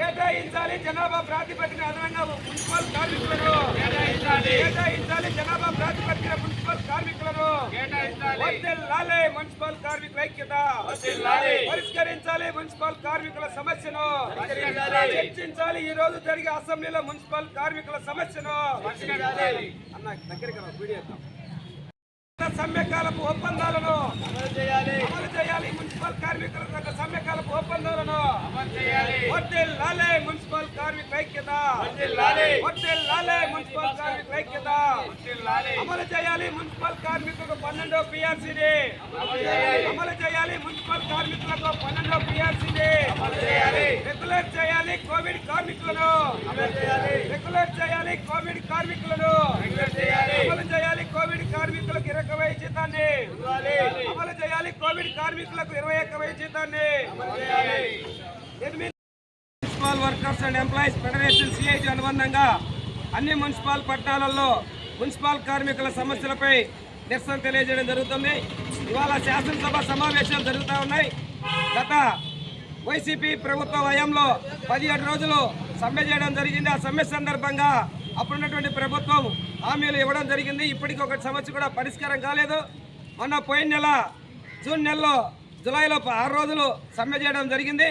కేటాయించాలి. జనాభా ప్రాతిపదికన అదనంగా మున్సిపల్ కార్మికులను కేటాయించాలి. జనాభా ప్రాతిపదికన మున్సిపల్ కార్మికులను వర్ధిల్లాలి మున్సిపల్ కార్మికుల ఐక్యత. పరిష్కరించాలి మున్సిపల్ కార్మికుల సమస్యను చర్చించాలి. ఈ రోజు జరిగే అసెంబ్లీలో మున్సిపల్ కార్మికుల సమస్యను అన్న దగ్గరికి వీడియో. సమ్మెకాలపు ఒప్పందాలను అమలు చేయాలి. మున్సిపల్ కార్మికుల యొక్క సమ్మెకాలపు ఒప్పందాలను వర్ధిల్లాలి మున్సిపల్ కార్మికుల ఐక్యత. వర్ధిల్లాలి మున్సిపల్ కార్మికుల ఐక్యత. అమలు చేయాలి మున్సిపల్ కార్మికులకు పన్నెండో పిఆర్సీని అమలు చేయాలి. మున్సిపల్ కార్మికులకు పన్నెండో పిఆర్సీని రెగ్యులేట్ చేయాలి కోవిడ్ కార్మికులను. రెగ్యులేట్ చేయాలి కోవిడ్ కార్మికులను. అమలు చేయాలి కోవిడ్ కార్మికులకు ఇరవై జీతాన్ని. కోవిడ్ కార్మికులకు ఇరవై ఒక్క వెయ్యి జీతాన్ని. Municipal workers and employees federation CIT అనుబంధంగా అన్ని మున్సిపల్ పట్టణాలలో మున్సిపల్ కార్మికుల సమస్యలపై నిరసన తెలియజేయడం జరుగుతుంది. ఇవాళ శాసనసభ సమావేశాలు జరుగుతూ ఉన్నాయి. గత వైసీపీ ప్రభుత్వ హయాంలో పదిహేడు రోజులు సమ్మె చేయడం జరిగింది. ఆ సమ్మె సందర్భంగా అప్పుడున్నటువంటి ప్రభుత్వం హామీలు ఇవ్వడం జరిగింది. ఇప్పటికీ ఒక సమస్య కూడా పరిష్కారం కాలేదు. మొన్న పోయిన నెల జూన్ నెలలో జూలైలో ఆరు రోజులు సమ్మె చేయడం జరిగింది.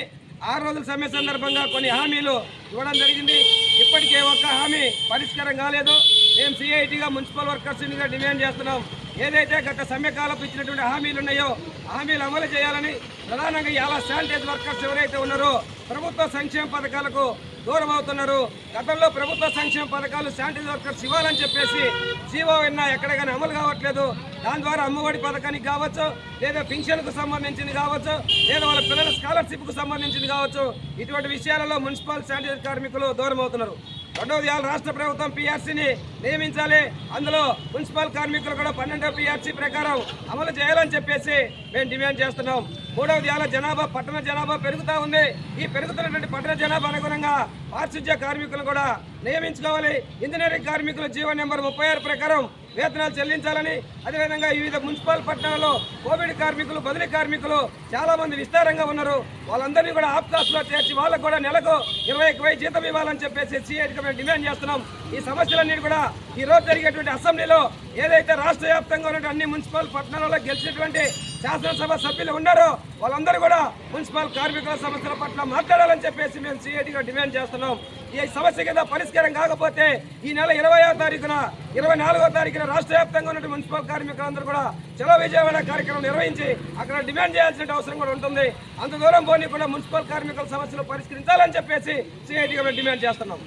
ఆరు రోజుల సమ్మె సందర్భంగా కొన్ని హామీలు ఇవ్వడం జరిగింది. ఇప్పటికే ఒక్క హామీ పరిష్కారం కాలేదు. మేము సిఐటిగా మున్సిపల్ వర్కర్స్ మీద డిమాండ్ చేస్తున్నాం. ఏదైతే గత సమ్మెకాలపు ఇచ్చినటువంటి హామీలు ఉన్నాయో హామీలు అమలు చేయాలని ప్రధానంగా ఇలా శానిటైజ్ వర్కర్స్ ఎవరైతే ఉన్నారో ప్రభుత్వ సంక్షేమ పథకాలకు దూరం అవుతున్నారు గతంలో ప్రభుత్వ సంక్షేమ పథకాలు శానిటరీ వర్కర్స్ ఇవ్వాలని చెప్పేసి జీవో విన్నా ఎక్కడ కానీ అమలు కావట్లేదు. దాని ద్వారా అమ్మఒడి పథకానికి కావచ్చు లేదా పింఛన్కు సంబంధించింది కావచ్చు లేదా వాళ్ళ పిల్లల స్కాలర్షిప్కు సంబంధించింది కావచ్చు. ఇటువంటి విషయాలలో మున్సిపల్ శానిటరీ కార్మికులు దూరం అవుతున్నారు రెండవది ఇవాళ రాష్ట్ర ప్రభుత్వం పిఆర్సీని నియమించాలి. అందులో మున్సిపల్ కార్మికులు కూడా పన్నెండో పిఆర్సీ ప్రకారం అమలు చేయాలని చెప్పేసి మేము డిమాండ్ చేస్తున్నాం. మూడవది ఇవాళ జనాభా పట్టణ జనాభా పెరుగుతూ ఉంది. ఈ పెరుగుతున్నటువంటి పట్టణ జనాభా అనుగుణంగా పారిశుధ్య కార్మికులు కూడా నియమించుకోవాలి. ఇంజనీరింగ్ కార్మికుల జీవో నెంబర్ ముప్పై ఆరు ప్రకారం వేతనాలు చెల్లించాలని అదేవిధంగా వివిధ మున్సిపల్ పట్టణాల్లో కోవిడ్ కార్మికులు బదిలీ కార్మికులు చాలా మంది విస్తారంగా ఉన్నారు. వాళ్ళందరినీ కూడా ఆప్కాస్లో చేర్చి వాళ్ళకు కూడా నెలకు ఇరవై ఒక జీతం ఇవ్వాలని చెప్పేసి సిఐటికి మేము డిమాండ్ చేస్తున్నాం. ఈ సమస్యలన్నీ కూడా ఈ రోజు జరిగేటువంటి అసెంబ్లీలో ఏదైతే రాష్ట్ర వ్యాప్తంగా ఉన్నటువంటి అన్ని మున్సిపల్ పట్టణాలలో గెలిచినటువంటి శాసనసభ సభ్యులు ఉన్నారో. వాళ్ళందరూ కూడా మున్సిపల్ కార్మికుల సమస్యల పట్ల మాట్లాడాలని చెప్పేసి మేము సిఐటిగా డిమాండ్ చేస్తున్నాం. ఈ సమస్య కింద పరిష్కారం కాకపోతే ఈ నెల ఇరవై తారీఖున ఇరవై నాలుగో తారీఖున రాష్ట్ర వ్యాప్తంగా ఉన్న మున్సిపల్ కార్మికులందరూ కూడా చలో విజయవాడ కార్యక్రమం నిర్వహించి అక్కడ డిమాండ్ చేయాల్సిన అవసరం కూడా ఉంటుంది. అంత దూరం పోనీ కూడా మున్సిపల్ కార్మికుల సమస్యలు పరిష్కరించాలని చెప్పేసి సిఐటిగా మేము డిమాండ్ చేస్తున్నాం.